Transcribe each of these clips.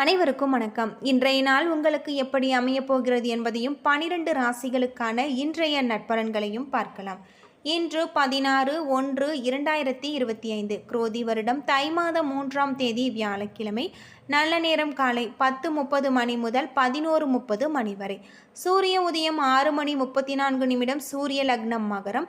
அனைவருக்கும் வணக்கம். இன்றைய நாள் உங்களுக்கு எப்படி அமையப் போகிறது என்பதையும் பனிரெண்டு ராசிகளுக்கான இன்றைய நட்பலன்களையும் பார்க்கலாம். இன்று பதினாறு ஒன்று இரண்டாயிரத்தி இருபத்தி ஐந்து. குரோதி வருடம் தை மாதம் மூன்றாம் தேதி வியாழக்கிழமை. நல்ல நேரம் காலை பத்து முப்பது மணி முதல் பதினோரு முப்பது மணி வரை. சூரிய உதயம் ஆறு மணி முப்பத்தி நான்கு நிமிடம் சூரிய லக்னம் மகரம்.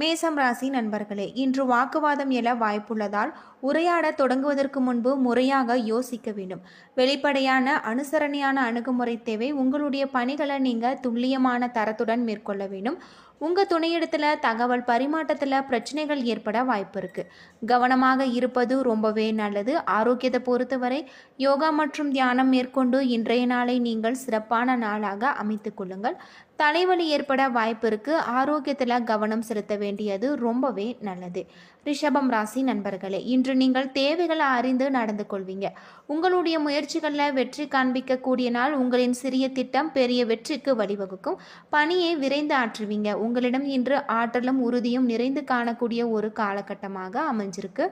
மேசம் ராசி நண்பர்களே இன்று வாக்குவாதம் எழ வாய்ப்புள்ளதால் உரையாட தொடங்குவதற்கு முன்பு முறையாக யோசிக்க வேண்டும். வெளிப்படையான அனுசரணையான அணுகுமுறை தேவை. உங்களுடைய பணிகளை நீங்கள் துல்லியமான தரத்துடன் மேற்கொள்ள வேண்டும். உங்கள் துணையிடத்தில் தகவல் பரிமாற்றத்தில் பிரச்சனைகள் ஏற்பட வாய்ப்பு இருக்குது கவனமாக இருப்பது ரொம்பவே நல்லது. ஆரோக்கியத்தை பொறுத்தவரை யோகா மற்றும் தியானம் மேற்கொண்டு இன்றைய நாளை நீங்கள் சிறப்பான நாளாக அமைத்துக் கொள்ளுங்கள். தலைவலி ஏற்பட வாய்ப்பு இருக்குது ஆரோக்கியத்தில் கவனம் செலுத்த வேண்டியது ரொம்பவே நல்லது. ரிஷபம் ராசி நண்பர்களே இன்று நீங்கள் தேவைகளை அறிந்து நடந்து கொள்வீங்க. உங்களுடைய முயற்சிகளில் வெற்றி காண்பிக்கக்கூடிய நாள் உங்களின் சிறிய திட்டம் பெரிய வெற்றிக்கு வழிவகுக்கும். பணியை விரைந்து ஆற்றுவீங்க. உங்களிடம் இன்று ஆற்றலும் உறுதியும் நிறைந்து காணக்கூடிய ஒரு காலகட்டமாக அமைஞ்சிருக்கு.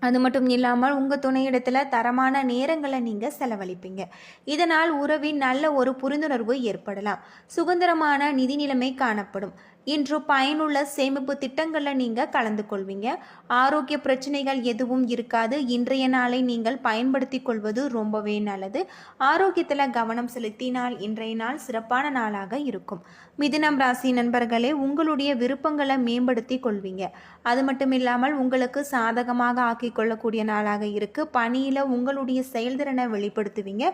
அது மட்டும் இல்லாமல் உங்கள் துணையிடத்தில் தரமான நேரங்களை நீங்கள் செலவழிப்பீங்க. இதனால் உறவின் நல்ல ஒரு புரிந்துணர்வு ஏற்படலாம். சுதந்திரமான நிதி நிலைமை காணப்படும். இன்று பயனுள்ள சேமிப்பு திட்டங்களில் நீங்கள் கலந்து கொள்வீங்க ஆரோக்கிய பிரச்சனைகள் எதுவும் இருக்காது. இன்றைய நாளை நீங்கள் பயன்படுத்தி கொள்வது ரொம்பவே நல்லது. ஆரோக்கியத்தில் கவனம் செலுத்தினால் இன்றைய நாள் சிறப்பான நாளாக இருக்கும். மிதுனம் ராசி நண்பர்களே உங்களுடைய விருப்பங்களை மேம்படுத்தி கொள்வீங்க. அது மட்டும் இல்லாமல் உங்களுக்கு சாதகமாக ஆக்கி கொள்ளக்கூடிய நாளாக இருக்கு. பணியில் உங்களுடைய செயல்திறனை வெளிப்படுத்துவீங்க.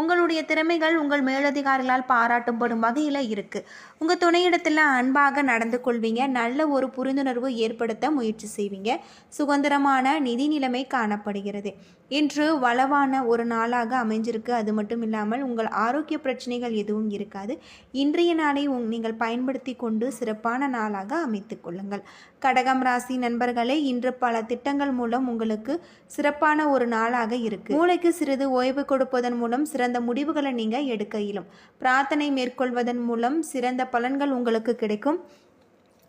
உங்களுடைய திறமைகள் உங்கள் மேலதிகாரிகளால் பாராட்டப்படும் வகையில் இருக்கு. உங்கள் துணையிடத்தில் அன்பாக நடந்து கொள்வீங்க நல்ல ஒரு புரிந்துணர்வு ஏற்படுத்த முயற்சி செய்வீங்க. சுதந்திரமான நிதி நிலைமை காணப்படுகிறது. இன்று வளவான ஒரு நாளாக அமைஞ்சிருக்கு. அது மட்டும் இல்லாமல் உங்கள் ஆரோக்கிய பிரச்சனைகள் எதுவும் இருக்காது. இன்றைய நாளை உங் நீங்கள் பயன்படுத்தி கொண்டு சிறப்பான நாளாக அமைத்து கொள்ளுங்கள். கடகம் ராசி நண்பர்களே இன்று பல திட்டங்கள் மூலம் உங்களுக்கு சிறப்பான ஒரு நாளாக இருக்கு. மூளைக்கு சிறிது ஓய்வு கொடுப்பதன் மூலம் சிறந்த முடிவுகளை நீங்கள் எடுக்க இயலும். பிரார்த்தனை மேற்கொள்வதன் மூலம் சிறந்த பலன்கள் உங்களுக்கு கிடைக்கும்.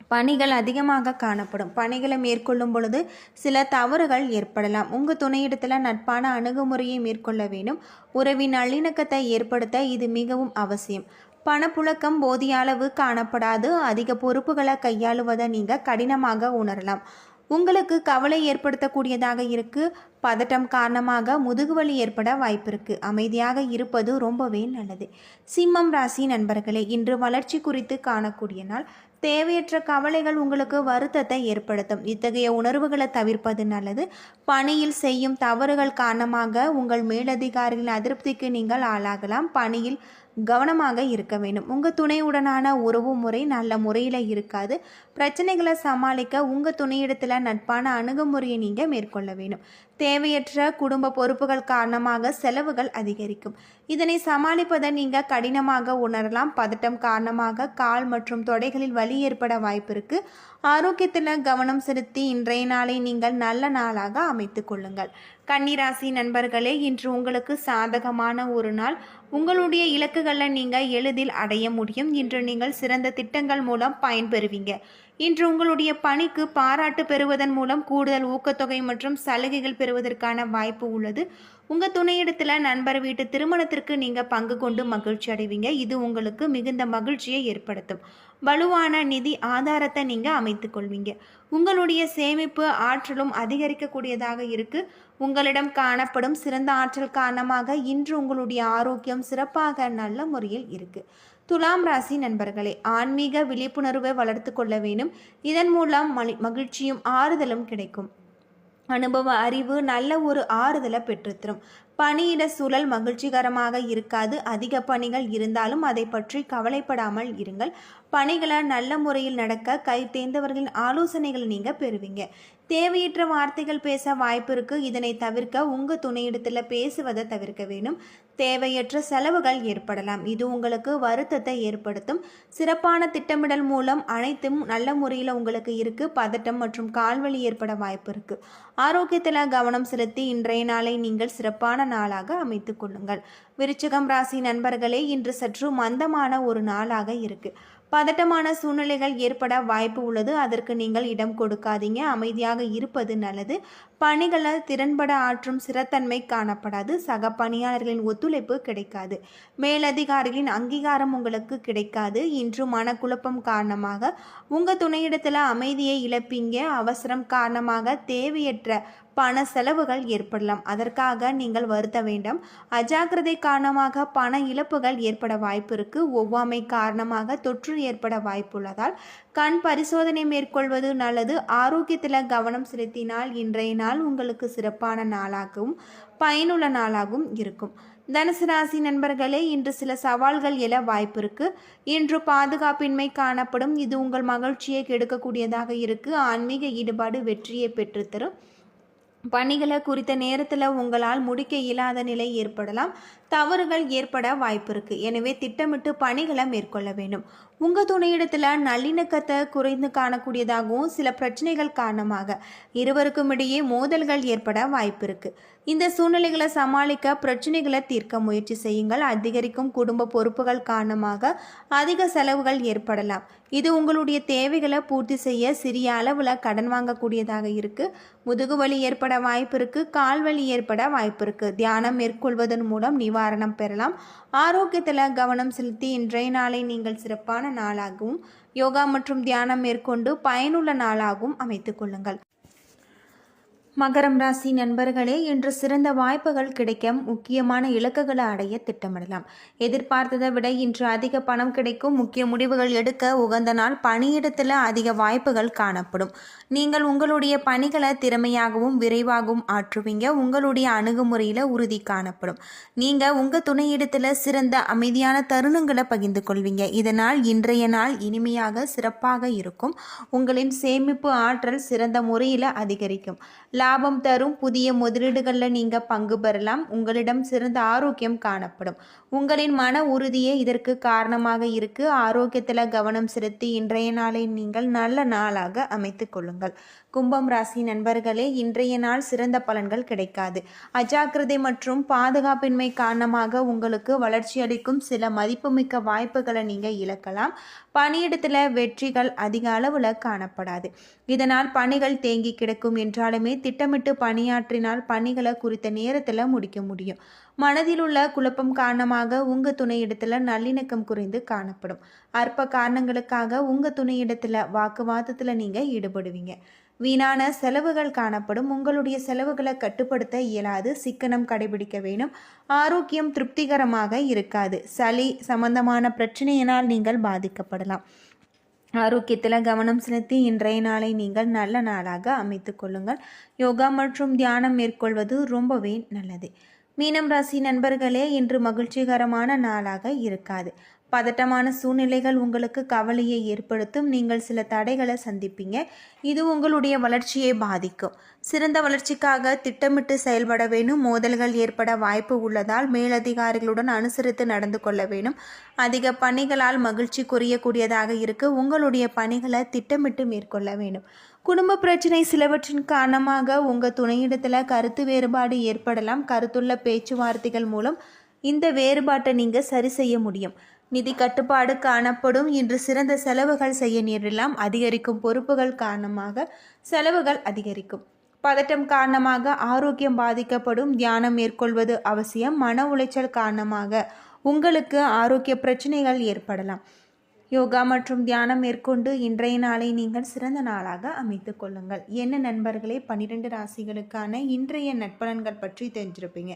பணிகள் அதிகமாக காணப்படும். பணிகளை மேற்கொள்ளும் பொழுது சில தவறுகள் ஏற்படலாம். உங்கள் துணையிடத்தில் நட்பான அணுகுமுறையை மேற்கொள்ள வேண்டும். உறவின் நல்லிணக்கத்தை ஏற்படுத்த இது மிகவும் அவசியம். பணப்புழக்கம் போதிய அளவு காணப்படாது. அதிக பொறுப்புகளை கையாளுவதை நீங்கள் கடினமாக உணரலாம். உங்களுக்கு கவலை ஏற்படுத்தக்கூடியதாக இருக்கு. பதட்டம் காரணமாக முதுகுவலி ஏற்பட வாய்ப்பு இருக்கு. அமைதியாக இருப்பது ரொம்பவே நல்லது. சிம்மம் ராசி நண்பர்களே இன்று வளர்ச்சி குறித்து காணக்கூடிய நாள். தேவையற்ற கவலைகள் உங்களுக்கு வருத்தத்தை ஏற்படுத்தும். இத்தகைய உணர்வுகளை தவிர்ப்பது நல்லது. பணியில் செய்யும் தவறுகள் காரணமாக உங்கள் மேலதிகாரிகளின் அதிருப்திக்கு நீங்கள் ஆளாகலாம். பணியில் கவனமாக இருக்க வேண்டும். உங்கள் துணையுடனான உறவு முறை நல்ல முறையில் இருக்காது. பிரச்சனைகளை சமாளிக்க உங்கள் துணையிடத்தில் நட்பான அணுகுமுறையை நீங்கள் மேற்கொள்ள வேண்டும். தேவையற்ற குடும்ப பொறுப்புகள் காரணமாக செலவுகள் அதிகரிக்கும். இதனை சமாளிப்பதை நீங்கள் கடினமாக உணரலாம். பதட்டம் காரணமாக கால் மற்றும் தொடைகளில் வலி ஏற்பட வாய்ப்பிருக்கு. ஆரோக்கியத்தில் கவனம் செலுத்தி இன்றைய நாளை நீங்கள் நல்ல நாளாக அமைத்துக் கொள்ளுங்கள். கன்னிராசி நண்பர்களே இன்று உங்களுக்கு சாதகமான ஒரு நாள். உங்களுடைய இலக்குகளை நீங்கள் எளிதில் அடைய முடியும். இன்று நீங்கள் சிறந்த திட்டங்கள் மூலம் பயன்பெறுவீங்க. இன்று உங்களுடைய பணிக்கு பாராட்டு பெறுவதன் மூலம் கூடுதல் ஊக்கத்தொகை மற்றும் சலுகைகள் பெறுவதற்கான வாய்ப்பு உள்ளது. உங்கள் துணையிடத்தில் நண்பர் வீட்டு திருமணத்திற்கு நீங்கள் பங்கு கொண்டு மகிழ்ச்சி அடைவீங்க. இது உங்களுக்கு மிகுந்த மகிழ்ச்சியை ஏற்படுத்தும். வலுவான நிதி ஆதாரத்தை நீங்கள் அமைத்து கொள்வீங்க. உங்களுடைய சேமிப்பு ஆற்றலும் அதிகரிக்கக்கூடியதாக இருக்குது உங்களிடம் காணப்படும் சிறந்த ஆற்றல் காரணமாக இன்று உங்களுடைய ஆரோக்கியம் சிறப்பாக நல்ல முறையில் இருக்குது துலாம் ராசி நண்பர்களே ஆன்மீக விழிப்புணர்வை வளர்த்து கொள்ள வேண்டும். இதன் மூலம் மகிழ்ச்சியும் ஆறுதலும் கிடைக்கும். அனுபவ அறிவு நல்ல ஒரு ஆறுதலை பெற்றுத்தரும். பணியிட சூழல் மகிழ்ச்சிகரமாக இருக்காது. அதிக பணிகள் இருந்தாலும் அதை பற்றி கவலைப்படாமல் இருங்கள். பணிகளை நல்ல முறையில் நடக்க கை தேர்ந்தவர்களின் ஆலோசனைகளை நீங்கள் பெறுவீங்க. தேவையற்ற வார்த்தைகள் பேச வாய்ப்பு இருக்கு இதனை தவிர்க்க உங்க துணையிடத்தில் பேசுவதை தவிர்க்க வேணும். தேவையற்ற செலவுகள் ஏற்படலாம். இது உங்களுக்கு வருத்தத்தை ஏற்படுத்தும். சிறப்பான திட்டமிடல் மூலம் அனைத்தும் நல்ல முறையில் உங்களுக்கு இருக்கு. பதட்டம் மற்றும் கால்வழி ஏற்பட வாய்ப்பு இருக்கு ஆரோக்கியத்தில் கவனம் செலுத்தி இன்றைய நாளை நீங்கள் சிறப்பான நாளாக அமைத்துக் கொள்ளுங்கள். விருச்சிகம் ராசி நண்பர்களே இன்று சற்று மந்தமான ஒரு நாளாக இருக்கு. பதட்டமான சூழ்நிலைகள் ஏற்பட வாய்ப்பு உள்ளது. அதற்கு நீங்கள் இடம் கொடுக்காதீங்க. அமைதியாக இருப்பது நல்லது. பணிகளை திறன்பட ஆற்றும் சிறத்தன்மை காணப்படாது. சக பணியாளர்களின் ஒத்துழைப்பு கிடைக்காது. மேலதிகாரிகளின் அங்கீகாரம் உங்களுக்கு கிடைக்காது. இன்று மனக்குழப்பம் காரணமாக உங்கள் துணையிடத்தில் அமைதியை இழப்பீங்க. அவசரம் காரணமாக தேவையற்ற பண செலவுகள் ஏற்படலாம். அதற்காக நீங்கள் வருத்த வேண்டும். அஜாக்கிரதை காரணமாக பண இழப்புகள் ஏற்பட வாய்ப்பு இருக்கு. ஒவ்வாமை காரணமாக தொற்று ஏற்பட வாய்ப்புள்ளதால் கண் பரிசோதனை மேற்கொள்வது நல்லது. ஆரோக்கியத்தில் கவனம் செலுத்தினால் இன்றைய நாள் உங்களுக்கு சிறப்பான நாளாகவும் பயனுள்ள நாளாகவும் இருக்கும். தனுசு ராசி நண்பர்களே இன்று சில சவால்கள் எழ வாய்ப்பு இருக்கு. இன்று பாதுகாப்பின்மை காணப்படும். இது உங்கள் மகிழ்ச்சியை கெடுக்கக்கூடியதாக இருக்கு. ஆன்மீக ஈடுபாடு வெற்றியை பெற்றுத்தரும். பணிகளை குறித்த நேரத்தில் உங்களால் முடிக்க இயலாத நிலை ஏற்படலாம். தவறுகள் ஏற்பட வாய்ப்பு இருக்குது எனவே திட்டமிட்டு பணிகளை மேற்கொள்ள வேண்டும். உங்கள் துணையிடத்தில் நல்லிணக்கத்தை குறைந்து காணக்கூடியதாகவும் சில பிரச்சனைகள் காரணமாக இருவருக்கும் இடையே மோதல்கள் ஏற்பட வாய்ப்பு இருக்குது இந்த சூழ்நிலைகளை சமாளிக்க பிரச்சனைகளை தீர்க்க முயற்சி செய்யுங்கள். அதிகரிக்கும் குடும்ப பொறுப்புகள் காரணமாக அதிக செலவுகள் ஏற்படலாம். இது உங்களுடைய தேவைகளை பூர்த்தி செய்ய சிறிய அளவில் கடன் வாங்கக்கூடியதாக இருக்குது முதுகுவலி ஏற்பட வாய்ப்பு இருக்குது கால்வலி ஏற்பட வாய்ப்பு இருக்குது தியானம் மேற்கொள்வதன் மூலம் நிவாரணம் பெறலாம். ஆரோக்கியத்தில் கவனம் செலுத்தி இன்றைய நாளை நீங்கள் சிறப்பான நாளாகவும் யோகா மற்றும் தியானம் மேற்கொண்டு பயனுள்ள நாளாகவும் அமைத்துக் கொள்ளுங்கள். மகரம் ராசி நண்பர்களே இன்று சிறந்த வாய்ப்புகள் கிடைக்க முக்கியமான இலக்குகளை அடைய திட்டமிடலாம். எதிர்பார்த்ததை விட இன்று அதிக பணம் கிடைக்கும் முக்கிய முடிவுகள் எடுக்க உகந்த நாள் பணியிடத்தில் அதிக வாய்ப்புகள் காணப்படும். நீங்கள் உங்களுடைய பணிகளை திறமையாகவும் விரைவாகவும் ஆற்றுவீங்க. உங்களுடைய அணுகுமுறையில் உறுதி காணப்படும். நீங்கள் உங்கள் துணையிடத்தில் சிறந்த அமைதியான தருணங்களை பகிர்ந்து கொள்வீங்க. இதனால் இன்றைய நாள் இனிமையாக சிறப்பாக இருக்கும். உங்களின் சேமிப்பு ஆற்றல் சிறந்த முறையில் அதிகரிக்கும். லாபம் தரும் புதிய முதலீடுகளில் நீங்கள் பங்கு பெறலாம். உங்களிடம் சிறந்த ஆரோக்கியம் காணப்படும். உங்களின் மன உறுதியே இதற்கு காரணமாக இருக்கு. ஆரோக்கியத்தில் கவனம் செலுத்தி இன்றைய நாளை நீங்கள் நல்ல நாளாக அமைத்து கொள்ளுங்கள். கும்பம் ராசி நண்பர்களே இன்றைய நாள் சிறந்த பலன்கள் கிடைக்காது. அஜாக்கிரதை மற்றும் பாதுகாப்பின்மை காரணமாக உங்களுக்கு வளர்ச்சி அளிக்கும் சில மதிப்புமிக்க வாய்ப்புகளை நீங்கள் இழக்கலாம். பணியிடத்தில் வெற்றிகள் அதிக அளவில் காணப்படாது. இதனால் பணிகள் தேங்கி கிடக்கும் என்றாலுமே திட்டமிட்டு பணியாற்றினால் பணிகளை குறித்த நேரத்தில் முடிக்க முடியும். மனதில் உள்ள குழப்பம் காரணமாக உங்கள் துணையிடத்தில் நல்லிணக்கம் குறைந்து காணப்படும். அற்ப காரணங்களுக்காக உங்கள் துணையிடத்தில் வாக்குவாதத்தில் நீங்கள் ஈடுபடுவீங்க. வீணான செலவுகள் காணப்படும். உங்களுடைய செலவுகளை கட்டுப்படுத்த இயலாது. சிக்கனம் கடைபிடிக்க வேணும் ஆரோக்கியம் திருப்திகரமாக இருக்காது. சளி சம்பந்தமான பிரச்சனையினால் நீங்கள் பாதிக்கப்படலாம். ஆரோக்கியத்தில் கவனம் செலுத்தி இன்றைய நாளை நீங்கள் நல்ல நாளாக அமைத்து கொள்ளுங்கள். யோகா மற்றும் தியானம் மேற்கொள்வது ரொம்பவே நல்லது. மீனம் ராசி நண்பர்களே இன்று மகிழ்ச்சிகரமான நாளாக இருக்காது. பதட்டமான சூழ்நிலைகள் உங்களுக்கு கவலையை ஏற்படுத்தும். நீங்கள் சில தடைகளை சந்திப்பீங்க. இது உங்களுடைய வளர்ச்சியை பாதிக்கும். சிறந்த வளர்ச்சிக்காக திட்டமிட்டு செயல்பட வேணும் மோதல்கள் ஏற்பட வாய்ப்பு உள்ளதால் மேலதிகாரிகளுடன் அனுசரித்து நடந்து கொள்ள வேணும் அதிக பணிகளால் மகிழ்ச்சி குறையக்கூடியதாக இருக்கு. உங்களுடைய பணிகளை திட்டமிட்டு மேற்கொள்ள வேண்டும். குடும்ப பிரச்சனை சிலவற்றின் காரணமாக உங்கள் துணையிடத்தில் கருத்து வேறுபாடு ஏற்படலாம். கருத்துள்ள பேச்சுவார்த்தைகள் மூலம் இந்த வேறுபாட்டை நீங்கள் சரி செய்ய முடியும். நிதி கட்டுப்பாடு காணப்படும் இன்று சிறந்த செலவுகள் செய்ய நேரிடலாம். அதிகரிக்கும் பொறுப்புகள் காரணமாக செலவுகள் அதிகரிக்கும். பதட்டம் காரணமாக ஆரோக்கியம் பாதிக்கப்படும். தியானம் மேற்கொள்வது அவசியம். மன உளைச்சல் காரணமாக உங்களுக்கு ஆரோக்கிய பிரச்சனைகள் ஏற்படலாம். யோகா மற்றும் தியானம் மேற்கொண்டு இன்றைய நாளை நீங்கள் சிறந்த நாளாக அமைத்து கொள்ளுங்கள். என்ன நண்பர்களே? பன்னிரெண்டு ராசிகளுக்கான இன்றைய நட்பலன்கள் பற்றி தெரிஞ்சிருப்பீங்க.